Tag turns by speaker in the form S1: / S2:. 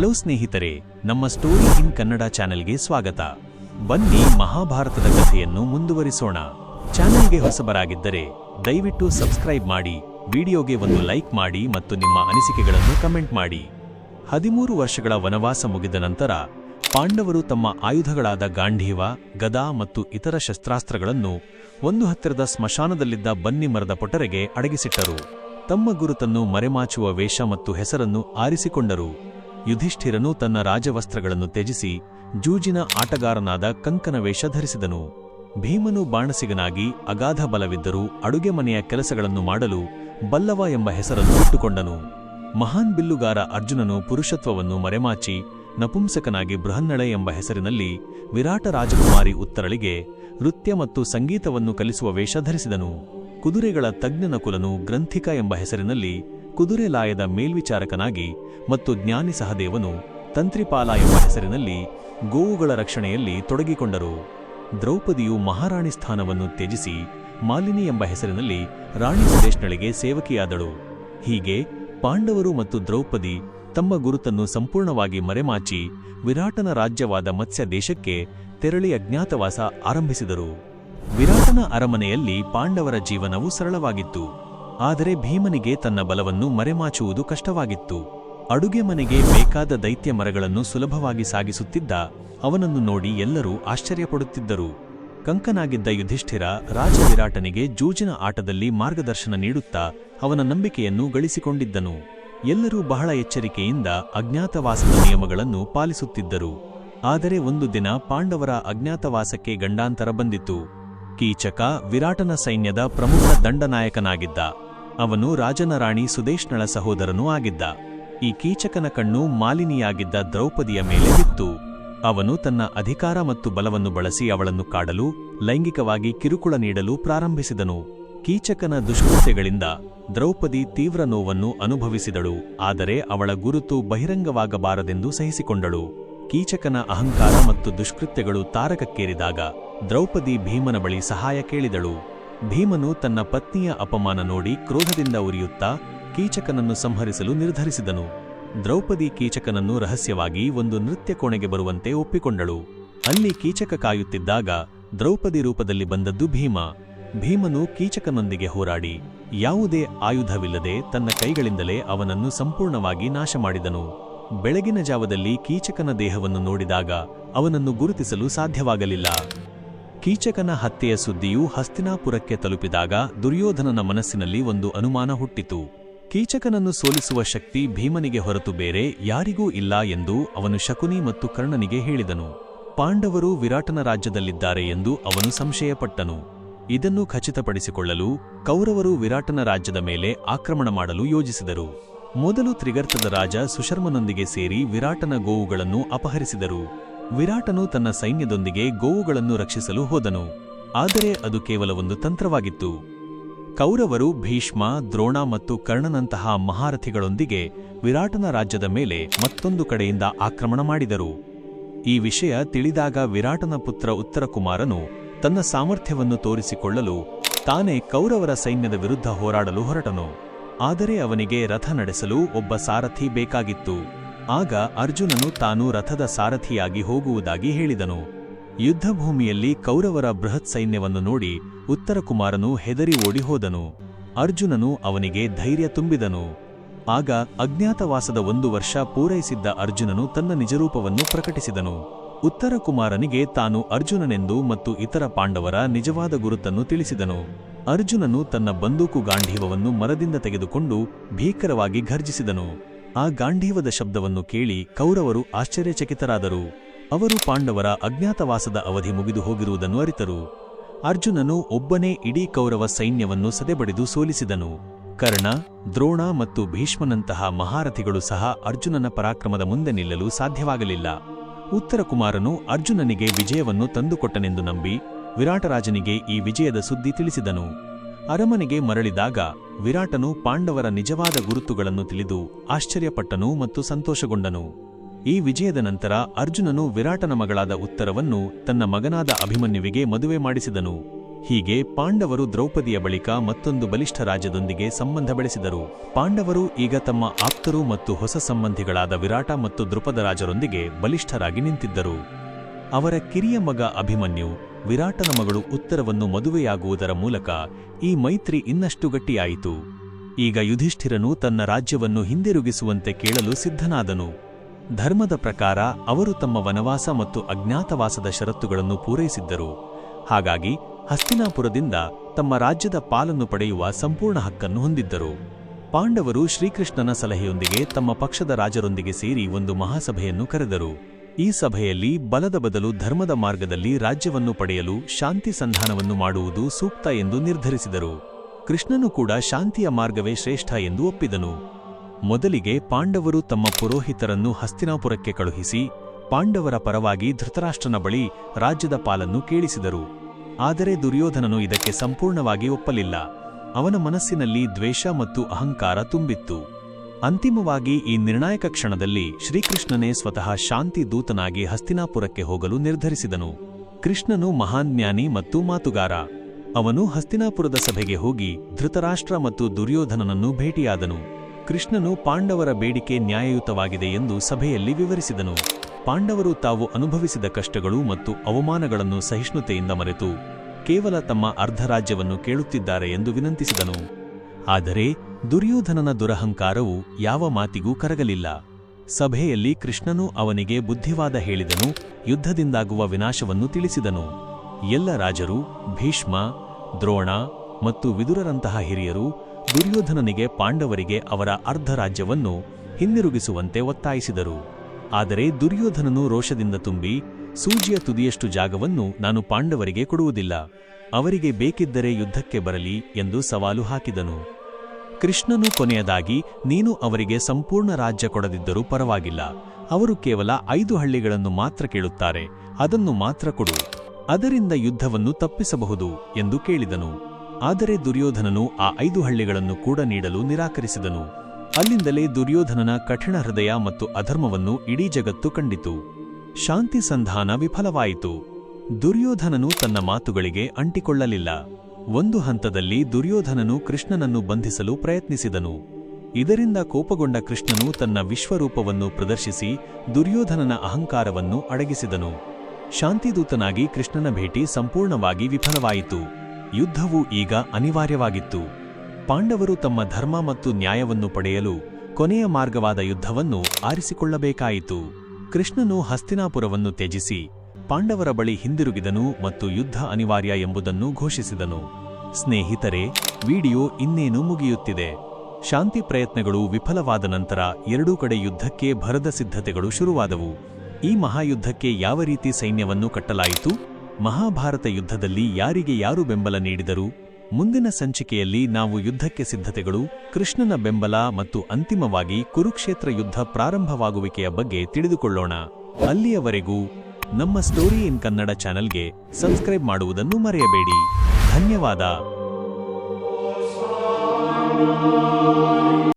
S1: Hello ಸ್ನೇಹಿತರೆ, ನಮ್ಮ story in Kannada ಚಾನೆಲ್ಗೆ ಸ್ವಾಗತ. ಬನ್ನಿ ಮಹಾಭಾರತದ ಕಥೆಯನ್ನು ಮುಂದುವರಿಸೋಣ. ಚಾನೆಲ್ಗೆ ಹೊಸಬರಾಗಿದ್ದರೆ ದಯವಿಟ್ಟು ಸಬ್ಸ್ಕ್ರೈಬ್ ಮಾಡಿ, ವಿಡಿಯೋಗೆ ಒಂದು ಲೈಕ್ ಮಾಡಿ ಮತ್ತು ನಿಮ್ಮ ಅನಿಸಿಕೆಗಳನ್ನು ಕಮೆಂಟ್ ಮಾಡಿ. ಹದಿಮೂರು ವರ್ಷಗಳ ವನವಾಸ ಮುಗಿದ ನಂತರ, ಪಾಂಡವರು ತಮ್ಮ ಆಯುಧಗಳಾದ ಗಾಂಧೀವ, ಗದಾ ಮತ್ತು ಇತರ ಶಸ್ತ್ರಾಸ್ತ್ರಗಳನ್ನು ಒಂದು ಹತ್ತಿರದ ಸ್ಮಶಾನದಲ್ಲಿದ್ದ ಬನ್ನಿ ಮರದ ಪೊಟರೆಗೆ ಅಡಗಿಸಿಟ್ಟರು. ತಮ್ಮ ಗುರುತನ್ನು ಮರೆಮಾಚುವ ವೇಷ ಮತ್ತು ಹೆಸರನ್ನು ಆರಿಸಿಕೊಂಡರು. ಯುಧಿಷ್ಠಿರನು ತನ್ನ ರಾಜವಸ್ತ್ರಗಳನ್ನು ತ್ಯಜಿಸಿ ಜೂಜಿನ ಆಟಗಾರನಾದ ಕಂಕನ ವೇಷ ಧರಿಸಿದನು. ಭೀಮನು ಬಾಣಸಿಗನಾಗಿ ಅಗಾಧ ಬಲವಿದ್ದರೂ ಅಡುಗೆ ಮನೆಯ ಕೆಲಸಗಳನ್ನು ಮಾಡಲು ಬಲ್ಲವ ಎಂಬ ಹೆಸರನ್ನು ಇಟ್ಟುಕೊಂಡನು. ಮಹಾನ್ ಬಿಲ್ಲುಗಾರ ಅರ್ಜುನನು ಪುರುಷತ್ವವನ್ನು ಮರೆಮಾಚಿ ನಪುಂಸಕನಾಗಿ ಬೃಹನ್ನಳೆ ಎಂಬ ಹೆಸರಿನಲ್ಲಿ ವಿರಾಟ ರಾಜಕುಮಾರಿ ಉತ್ತರಳಿಗೆ ನೃತ್ಯ ಮತ್ತು ಸಂಗೀತವನ್ನು ಕಲಿಸುವ ವೇಷ ಧರಿಸಿದನು. ಕುದುರೆಗಳ ತಜ್ಞನ ಕುಲನು ಗ್ರಂಥಿಕ ಎಂಬ ಹೆಸರಿನಲ್ಲಿ ಕುದುರೆ ಲಾಯದ ಮೇಲ್ವಿಚಾರಕನಾಗಿ ಮತ್ತು ಜ್ಞಾನಿ ಸಹದೇವನು ತಂತ್ರಿಪಾಲ ಎಂಬ ಹೆಸರಿನಲ್ಲಿ ಗೋವುಗಳ ರಕ್ಷಣೆಯಲ್ಲಿ ತೊಡಗಿಕೊಂಡರು. ದ್ರೌಪದಿಯು ಮಹಾರಾಣಿ ಸ್ಥಾನವನ್ನು ತ್ಯಜಿಸಿ ಮಾಲಿನಿ ಎಂಬ ಹೆಸರಿನಲ್ಲಿ ರಾಣಿ ಸುರೇಶ್ನಳಿಗೆ ಸೇವಕಿಯಾದಳು. ಹೀಗೆ ಪಾಂಡವರು ಮತ್ತು ದ್ರೌಪದಿ ತಮ್ಮ ಗುರುತನ್ನು ಸಂಪೂರ್ಣವಾಗಿ ಮರೆಮಾಚಿ ವಿರಾಟನ ರಾಜ್ಯವಾದ ಮತ್ಸ್ಯ ದೇಶಕ್ಕೆ ತೆರಳಿ ಅಜ್ಞಾತವಾಸ ಆರಂಭಿಸಿದರು. ವಿರಾಟನ ಅರಮನೆಯಲ್ಲಿ ಪಾಂಡವರ ಜೀವನವು ಸರಳವಾಗಿತ್ತು. ಆದರೆ ಭೀಮನಿಗೆ ತನ್ನ ಬಲವನ್ನು ಮರೆಮಾಚುವುದು ಕಷ್ಟವಾಗಿತ್ತು. ಅಡುಗೆ ಮನೆಗೆ ಬೇಕಾದ ದೈತ್ಯ ಮರಗಳನ್ನು ಸುಲಭವಾಗಿ ಸಾಗಿಸುತ್ತಿದ್ದ ಅವನನ್ನು ನೋಡಿ ಎಲ್ಲರೂ ಆಶ್ಚರ್ಯಪಡುತ್ತಿದ್ದರು. ಕಂಕನಾಗಿದ್ದ ಯುಧಿಷ್ಠಿರ ರಾಜ ವಿರಾಟನಿಗೆ ಜೂಜಿನ ಆಟದಲ್ಲಿ ಮಾರ್ಗದರ್ಶನ ನೀಡುತ್ತಾ ಅವನ ನಂಬಿಕೆಯನ್ನು ಗಳಿಸಿಕೊಂಡಿದ್ದನು. ಎಲ್ಲರೂ ಬಹಳ ಎಚ್ಚರಿಕೆಯಿಂದ ಅಜ್ಞಾತವಾಸದ ನಿಯಮಗಳನ್ನು ಪಾಲಿಸುತ್ತಿದ್ದರು. ಆದರೆ ಒಂದು ದಿನ ಪಾಂಡವರ ಅಜ್ಞಾತವಾಸಕ್ಕೆ ಗಂಡಾಂತರ ಬಂದಿತು. ಕೀಚಕ ವಿರಾಟನ ಸೈನ್ಯದ ಪ್ರಮುಖ ದಂಡನಾಯಕನಾಗಿದ್ದ. ಅವನು ರಾಜನ ರಾಣಿ ಸುದೇಶ್ನಳ ಸಹೋದರನೂ ಆಗಿದ್ದ. ಈ ಕೀಚಕನ ಕಣ್ಣು ಮಾಲಿನಿಯಾಗಿದ್ದ ದ್ರೌಪದಿಯ ಮೇಲೆ ಬಿತ್ತು. ಅವನು ತನ್ನ ಅಧಿಕಾರ ಮತ್ತು ಬಲವನ್ನು ಬಳಸಿ ಅವಳನ್ನು ಕಾಡಲು, ಲೈಂಗಿಕವಾಗಿ ಕಿರುಕುಳ ನೀಡಲು ಪ್ರಾರಂಭಿಸಿದನು. ಕೀಚಕನ ದುಷ್ಕೃತ್ಯಗಳಿಂದ ದ್ರೌಪದಿ ತೀವ್ರ ನೋವನ್ನು ಅನುಭವಿಸಿದಳು, ಆದರೆ ಅವಳ ಗುರುತು ಬಹಿರಂಗವಾಗಬಾರದೆಂದು ಸಹಿಸಿಕೊಂಡಳು. ಕೀಚಕನ ಅಹಂಕಾರ ಮತ್ತು ದುಷ್ಕೃತ್ಯಗಳು ತಾರಕಕ್ಕೇರಿದಾಗ ದ್ರೌಪದಿ ಭೀಮನ ಬಳಿ ಸಹಾಯ ಕೇಳಿದಳು. ಭೀಮನು ತನ್ನ ಪತ್ನಿಯ ಅಪಮಾನ ನೋಡಿ ಕ್ರೋಧದಿಂದ ಉರಿಯುತ್ತಾ ಕೀಚಕನನ್ನು ಸಂಹರಿಸಲು ನಿರ್ಧರಿಸಿದನು. ದ್ರೌಪದಿ ಕೀಚಕನನ್ನು ರಹಸ್ಯವಾಗಿ ಒಂದು ನೃತ್ಯ ಕೋಣೆಗೆ ಬರುವಂತೆ ಒಪ್ಪಿಕೊಂಡಳು. ಅಲ್ಲಿ ಕೀಚಕ ಕಾಯುತ್ತಿದ್ದಾಗ ದ್ರೌಪದಿ ರೂಪದಲ್ಲಿ ಬಂದದ್ದು ಭೀಮ. ಭೀಮನು ಕೀಚಕನೊಂದಿಗೆ ಹೋರಾಡಿ ಯಾವುದೇ ಆಯುಧವಿಲ್ಲದೆ ತನ್ನ ಕೈಗಳಿಂದಲೇ ಅವನನ್ನು ಸಂಪೂರ್ಣವಾಗಿ ನಾಶ ಮಾಡಿದನು ಬೆಳಗಿನ ಜಾವದಲ್ಲಿ ಕೀಚಕನ ದೇಹವನ್ನು ನೋಡಿದಾಗ ಅವನನ್ನು ಗುರುತಿಸಲು ಸಾಧ್ಯವಾಗಲಿಲ್ಲ. ಕೀಚಕನ ಹತ್ಯೆಯ ಸುದ್ದಿಯು ಹಸ್ತಿನಾಪುರಕ್ಕೆ ತಲುಪಿದಾಗ ದುರ್ಯೋಧನನ ಮನಸ್ಸಿನಲ್ಲಿ ಒಂದು ಅನುಮಾನ ಹುಟ್ಟಿತು. ಕೀಚಕನನ್ನು ಸೋಲಿಸುವ ಶಕ್ತಿ ಭೀಮನಿಗೆ ಹೊರತು ಬೇರೆ ಯಾರಿಗೂ ಇಲ್ಲ ಎಂದು ಅವನು ಶಕುನಿ ಮತ್ತು ಕರ್ಣನಿಗೆ ಹೇಳಿದನು. ಪಾಂಡವರು ವಿರಾಟನ ರಾಜ್ಯದಲ್ಲಿದ್ದಾರೆ ಎಂದು ಅವನು ಸಂಶಯಪಟ್ಟನು. ಇದನ್ನು ಖಚಿತಪಡಿಸಿಕೊಳ್ಳಲು ಕೌರವರು ವಿರಾಟನ ರಾಜ್ಯದ ಮೇಲೆ ಆಕ್ರಮಣ ಮಾಡಲು ಯೋಜಿಸಿದರು. ಮೊದಲು ತ್ರಿಗರ್ತದ ರಾಜ ಸುಶರ್ಮನೊಂದಿಗೆ ಸೇರಿ ವಿರಾಟನ ಗೋವುಗಳನ್ನು ಅಪಹರಿಸಿದರು. ವಿರಾಟನು ತನ್ನ ಸೈನ್ಯದೊಂದಿಗೆ ಗೋವುಗಳನ್ನು ರಕ್ಷಿಸಲು ಹೋದನು. ಆದರೆ ಅದು ಕೇವಲ ಒಂದು ತಂತ್ರವಾಗಿತ್ತು. ಕೌರವರು ಭೀಷ್ಮ, ದ್ರೋಣ ಮತ್ತು ಕರ್ಣನಂತಹ ಮಹಾರಥಿಗಳೊಂದಿಗೆ ವಿರಾಟನ ರಾಜ್ಯದ ಮೇಲೆ ಮತ್ತೊಂದು ಕಡೆಯಿಂದ ಆಕ್ರಮಣ ಮಾಡಿದರು. ಈ ವಿಷಯ ತಿಳಿದಾಗ ವಿರಾಟನ ಪುತ್ರ ಉತ್ತರಕುಮಾರನು ತನ್ನ ಸಾಮರ್ಥ್ಯವನ್ನು ತೋರಿಸಿಕೊಳ್ಳಲು ತಾನೇ ಕೌರವರ ಸೈನ್ಯದ ವಿರುದ್ಧ ಹೋರಾಡಲು ಹೊರಟನು. ಆದರೆ ಅವನಿಗೆ ರಥ ನಡೆಸಲು ಒಬ್ಬ ಸಾರಥಿ ಬೇಕಾಗಿತ್ತು. ಆಗ ಅರ್ಜುನನು ತಾನು ರಥದ ಸಾರಥಿಯಾಗಿ ಹೋಗುವುದಾಗಿ ಹೇಳಿದನು. ಯುದ್ಧಭೂಮಿಯಲ್ಲಿ ಕೌರವರ ಬೃಹತ್ ಸೈನ್ಯವನ್ನು ನೋಡಿ ಉತ್ತರಕುಮಾರನು ಹೆದರಿ ಓಡಿ ಹೋದನು ಅರ್ಜುನನು ಅವನಿಗೆ ಧೈರ್ಯ ತುಂಬಿದನು. ಆಗ ಅಜ್ಞಾತವಾಸದ ಒಂದು ವರ್ಷ ಪೂರೈಸಿದ್ದ ಅರ್ಜುನನು ತನ್ನ ನಿಜರೂಪವನ್ನು ಪ್ರಕಟಿಸಿದನು. ಉತ್ತರಕುಮಾರನಿಗೆ ತಾನು ಅರ್ಜುನನೆಂದು ಮತ್ತು ಇತರ ಪಾಂಡವರ ನಿಜವಾದ ಗುರುತನ್ನು ತಿಳಿಸಿದನು. ಅರ್ಜುನನು ತನ್ನ ಬಂದೂಕು ಗಾಂಧೀವವನ್ನು ಮರದಿಂದ ತೆಗೆದುಕೊಂಡು ಭೀಕರವಾಗಿ ಘರ್ಜಿಸಿದನು. ಆ ಗಾಂಧೀವದ ಶಬ್ದವನ್ನು ಕೇಳಿ ಕೌರವರು ಆಶ್ಚರ್ಯಚಕಿತರಾದರು. ಅವರು ಪಾಂಡವರ ಅಜ್ಞಾತವಾಸದ ಅವಧಿ ಮುಗಿದು ಹೋಗಿರುವುದನ್ನು ಅರಿತರು. ಅರ್ಜುನನು ಒಬ್ಬನೇ ಇಡೀ ಕೌರವ ಸೈನ್ಯವನ್ನು ಸದೆಬಡಿದು ಸೋಲಿಸಿದನು. ಕರ್ಣ, ದ್ರೋಣ ಮತ್ತು ಭೀಷ್ಮನಂತಹ ಮಹಾರಥಿಗಳು ಸಹ ಅರ್ಜುನನ ಪರಾಕ್ರಮದ ಮುಂದೆ ನಿಲ್ಲಲು ಸಾಧ್ಯವಾಗಲಿಲ್ಲ. ಉತ್ತರಕುಮಾರನು ಅರ್ಜುನನಿಗೆ ವಿಜಯವನ್ನು ತಂದುಕೊಟ್ಟನೆಂದು ನಂಬಿ ವಿರಾಟರಾಜನಿಗೆ ಈ ವಿಜಯದ ಸುದ್ದಿ ತಿಳಿಸಿದನು. ಅರಮನೆಗೆ ಮರಳಿದಾಗ ವಿರಾಟನು ಪಾಂಡವರ ನಿಜವಾದ ಗುರುತುಗಳನ್ನು ತಿಳಿದು ಆಶ್ಚರ್ಯಪಟ್ಟನು ಮತ್ತು ಸಂತೋಷಗೊಂಡನು. ಈ ವಿಜಯದ ನಂತರ ಅರ್ಜುನನು ವಿರಾಟನ ಮಗಳಾದ ಉತ್ತರವನ್ನು ತನ್ನ ಮಗನಾದ ಅಭಿಮನ್ಯುವಿಗೆ ಮದುವೆ ಮಾಡಿಸಿದನು. ಹೀಗೆ ಪಾಂಡವರು ದ್ರೌಪದಿಯ ಬಳಿಕ ಮತ್ತೊಂದು ಬಲಿಷ್ಠ ರಾಜ್ಯದೊಂದಿಗೆ ಸಂಬಂಧ ಬೆಳೆಸಿದರು. ಪಾಂಡವರು ಈಗ ತಮ್ಮ ಆಪ್ತರು ಮತ್ತು ಹೊಸ ಸಂಬಂಧಿಗಳಾದ ವಿರಾಟ ಮತ್ತು ದೃಪದ ರಾಜರೊಂದಿಗೆ ಬಲಿಷ್ಠರಾಗಿ ನಿಂತಿದ್ದರು. ಅವರ ಕಿರಿಯ ಮಗ ಅಭಿಮನ್ಯು ವಿರಾಟನ ಮಗಳು ಉತ್ತರವನ್ನು ಮದುವೆಯಾಗುವುದರ ಮೂಲಕ ಈ ಮೈತ್ರಿ ಇನ್ನಷ್ಟು ಗಟ್ಟಿಯಾಯಿತು. ಈಗ ಯುಧಿಷ್ಠಿರನು ತನ್ನ ರಾಜ್ಯವನ್ನು ಹಿಂದಿರುಗಿಸುವಂತೆ ಕೇಳಲು ಸಿದ್ಧನಾದನು. ಧರ್ಮದ ಪ್ರಕಾರ ಅವರು ತಮ್ಮ ವನವಾಸ ಮತ್ತು ಅಜ್ಞಾತವಾಸದ ಷರತ್ತುಗಳನ್ನು ಪೂರೈಸಿದ್ದರು. ಹಾಗಾಗಿ ಹಸ್ತಿನಾಪುರದಿಂದ ತಮ್ಮ ರಾಜ್ಯದ ಪಾಲನ್ನು ಪಡೆಯುವ ಸಂಪೂರ್ಣ ಹಕ್ಕನ್ನು ಹೊಂದಿದ್ದರು. ಪಾಂಡವರು ಶ್ರೀಕೃಷ್ಣನ ಸಲಹೆಯೊಂದಿಗೆ ತಮ್ಮ ಪಕ್ಷದ ರಾಜರೊಂದಿಗೆ ಸೇರಿ ಒಂದು ಮಹಾಸಭೆಯನ್ನು ಕರೆದರು. ಈ ಸಭೆಯಲ್ಲಿ ಬಲದ ಬದಲು ಧರ್ಮದ ಮಾರ್ಗದಲ್ಲಿ ರಾಜ್ಯವನ್ನು ಪಡೆಯಲು ಶಾಂತಿ ಸಂಧಾನವನ್ನು ಮಾಡುವುದು ಸೂಕ್ತ ಎಂದು ನಿರ್ಧರಿಸಿದರು. ಕೃಷ್ಣನು ಕೂಡ ಶಾಂತಿಯ ಮಾರ್ಗವೇ ಶ್ರೇಷ್ಠ ಎಂದು ಒಪ್ಪಿದನು. ಮೊದಲಿಗೆ ಪಾಂಡವರು ತಮ್ಮ ಪುರೋಹಿತರನ್ನು ಹಸ್ತಿನಾಪುರಕ್ಕೆ ಕಳುಹಿಸಿ, ಪಾಂಡವರ ಪರವಾಗಿ ಧೃತರಾಷ್ಟ್ರನ ಬಳಿ ರಾಜ್ಯದ ಪಾಲನ್ನು ಕೇಳಿಸಿದರು. ಆದರೆ ದುರ್ಯೋಧನನು ಇದಕ್ಕೆ ಸಂಪೂರ್ಣವಾಗಿ ಒಪ್ಪಲಿಲ್ಲ. ಅವನ ಮನಸ್ಸಿನಲ್ಲಿ ದ್ವೇಷ ಮತ್ತು ಅಹಂಕಾರ ತುಂಬಿತ್ತು. ಅಂತಿಮವಾಗಿ ಈ ನಿರ್ಣಾಯಕ ಕ್ಷಣದಲ್ಲಿ ಶ್ರೀಕೃಷ್ಣನೇ ಸ್ವತಃ ಶಾಂತಿ ದೂತನಾಗಿ ಹಸ್ತಿನಾಪುರಕ್ಕೆ ಹೋಗಲು ನಿರ್ಧರಿಸಿದನು. ಕೃಷ್ಣನು ಮಹಾನ್ ಜ್ಞಾನಿ ಮತ್ತು ಮಾತುಗಾರ. ಅವನು ಹಸ್ತಿನಾಪುರದ ಸಭೆಗೆ ಹೋಗಿ ಧೃತರಾಷ್ಟ್ರ ಮತ್ತು ದುರ್ಯೋಧನನನ್ನು ಭೇಟಿಯಾದನು. ಕೃಷ್ಣನು ಪಾಂಡವರ ಬೇಡಿಕೆ ನ್ಯಾಯಯುತವಾಗಿದೆ ಎಂದು ಸಭೆಯಲ್ಲಿ ವಿವರಿಸಿದನು. ಪಾಂಡವರು ತಾವು ಅನುಭವಿಸಿದ ಕಷ್ಟಗಳು ಮತ್ತು ಅವಮಾನಗಳನ್ನು ಸಹಿಷ್ಣುತೆಯಿಂದ ಮರೆತು ಕೇವಲ ತಮ್ಮ ಅರ್ಧರಾಜ್ಯವನ್ನು ಕೇಳುತ್ತಿದ್ದಾರೆ ಎಂದು ವಿನಂತಿಸಿದನು. ಆದರೆ ದುರ್ಯೋಧನನ ದುರಹಂಕಾರವು ಯಾವ ಮಾತಿಗೂ ಕರಗಲಿಲ್ಲ. ಸಭೆಯಲ್ಲಿ ಕೃಷ್ಣನು ಅವನಿಗೆ ಬುದ್ಧಿವಾದ ಹೇಳಿದನು, ಯುದ್ಧದಿಂದಾಗುವ ವಿನಾಶವನ್ನು ತಿಳಿಸಿದನು. ಎಲ್ಲ ರಾಜರು, ಭೀಷ್ಮ, ದ್ರೋಣ ಮತ್ತು ವಿದುರರಂತಹ ಹಿರಿಯರು ದುರ್ಯೋಧನನಿಗೆ ಪಾಂಡವರಿಗೆ ಅವರ ಅರ್ಧ ರಾಜ್ಯವನ್ನು ಹಿಂದಿರುಗಿಸುವಂತೆ ಒತ್ತಾಯಿಸಿದರು. ಆದರೆ ದುರ್ಯೋಧನನು ರೋಷದಿಂದ ತುಂಬಿ, ಸೂಜಿಯ ತುದಿಯಷ್ಟು ಜಾಗವನ್ನು ನಾನು ಪಾಂಡವರಿಗೆ ಕೊಡುವುದಿಲ್ಲ, ಅವರಿಗೆ ಬೇಕಿದ್ದರೆ ಯುದ್ಧಕ್ಕೆ ಬರಲಿ ಎಂದು ಸವಾಲು ಹಾಕಿದನು. ಕೃಷ್ಣನು ಕೊನೆಯದಾಗಿ, ನೀನು ಅವರಿಗೆ ಸಂಪೂರ್ಣ ರಾಜ್ಯ ಕೊಡದಿದ್ದರೂ ಪರವಾಗಿಲ್ಲ. ಅವರು ಕೇವಲ ಐದು ಹಳ್ಳಿಗಳನ್ನು ಮಾತ್ರ ಕೇಳುತ್ತಾರೆ, ಅದನ್ನು ಮಾತ್ರ ಕೊಡು. ಅದರಿಂದ ಯುದ್ಧವನ್ನು ತಪ್ಪಿಸಬಹುದು ಎಂದು ಕೇಳಿದನು. ಆದರೆ ದುರ್ಯೋಧನನು ಆ ಐದು ಹಳ್ಳಿಗಳನ್ನು ಕೂಡ ನೀಡಲು ನಿರಾಕರಿಸಿದನು. ಅಲ್ಲಿಂದಲೇ ದುರ್ಯೋಧನನ ಕಠಿಣ ಹೃದಯ ಮತ್ತು ಅಧರ್ಮವನ್ನು ಇಡೀ ಜಗತ್ತು ಕಂಡಿತು. ಶಾಂತಿ ಸಂಧಾನ ವಿಫಲವಾಯಿತು. ದುರ್ಯೋಧನನು ತನ್ನ ಮಾತುಗಳಿಗೆ ಅಂಟಿಕೊಳ್ಳಲಿಲ್ಲ. ಒಂದು ಹಂತದಲ್ಲಿ ದುರ್ಯೋಧನನು ಕೃಷ್ಣನನ್ನು ಬಂಧಿಸಲು ಪ್ರಯತ್ನಿಸಿದನು. ಇದರಿಂದ ಕೋಪಗೊಂಡ ಕೃಷ್ಣನು ತನ್ನ ವಿಶ್ವರೂಪವನ್ನು ಪ್ರದರ್ಶಿಸಿ ದುರ್ಯೋಧನನ ಅಹಂಕಾರವನ್ನು ಅಡಗಿಸಿದನು. ಶಾಂತಿದೂತನಾಗಿ ಕೃಷ್ಣನ ಭೇಟಿ ಸಂಪೂರ್ಣವಾಗಿ ವಿಫಲವಾಯಿತು. ಯುದ್ಧವು ಈಗ ಅನಿವಾರ್ಯವಾಗಿತ್ತು. ಪಾಂಡವರು ತಮ್ಮ ಧರ್ಮ ಮತ್ತು ನ್ಯಾಯವನ್ನು ಪಡೆಯಲು ಕೊನೆಯ ಮಾರ್ಗವಾದ ಯುದ್ಧವನ್ನು ಆರಿಸಿಕೊಳ್ಳಬೇಕಾಯಿತು. ಕೃಷ್ಣನು ಹಸ್ತಿನಾಪುರವನ್ನು ತ್ಯಜಿಸಿ ಪಾಂಡವರ ಬಳಿ ಹಿಂದಿರುಗಿದನು ಮತ್ತು ಯುದ್ಧ ಅನಿವಾರ್ಯ ಎಂಬುದನ್ನು ಘೋಷಿಸಿದನು. ಸ್ನೇಹಿತರೆ, ವಿಡಿಯೋ ಇನ್ನೇನು ಮುಗಿಯುತ್ತಿದೆ. ಶಾಂತಿ ಪ್ರಯತ್ನಗಳು ವಿಫಲವಾದ ನಂತರ ಎರಡೂ ಕಡೆ ಯುದ್ಧಕ್ಕೆ ಭರದ ಸಿದ್ಧತೆಗಳು ಶುರುವಾದವು. ಈ ಮಹಾಯುದ್ಧಕ್ಕೆ ಯಾವ ರೀತಿ ಸೈನ್ಯವನ್ನು ಕಟ್ಟಲಾಯಿತು? ಮಹಾಭಾರತ ಯುದ್ಧದಲ್ಲಿ ಯಾರಿಗೆ ಯಾರು ಬೆಂಬಲ ನೀಡಿದರು? ಮುಂದಿನ ಸಂಚಿಕೆಯಲ್ಲಿ ನಾವು ಯುದ್ಧಕ್ಕೆ ಸಿದ್ಧತೆಗಳು, ಕೃಷ್ಣನ ಬೆಂಬಲ ಮತ್ತು ಅಂತಿಮವಾಗಿ ಕುರುಕ್ಷೇತ್ರ ಯುದ್ಧ ಪ್ರಾರಂಭವಾಗುವಿಕೆಯ ಬಗ್ಗೆ ತಿಳಿದುಕೊಳ್ಳೋಣ. ಅಲ್ಲಿಯವರೆಗೂ ನಮ್ಮ ಸ್ಟೋರಿ ಇನ್ ಕನ್ನಡ ಚಾನೆಲ್ಗೆ ಸಬ್ಸ್ಕ್ರೈಬ್ ಮಾಡುವುದನ್ನು ಮರೆಯಬೇಡಿ. ಧನ್ಯವಾದ.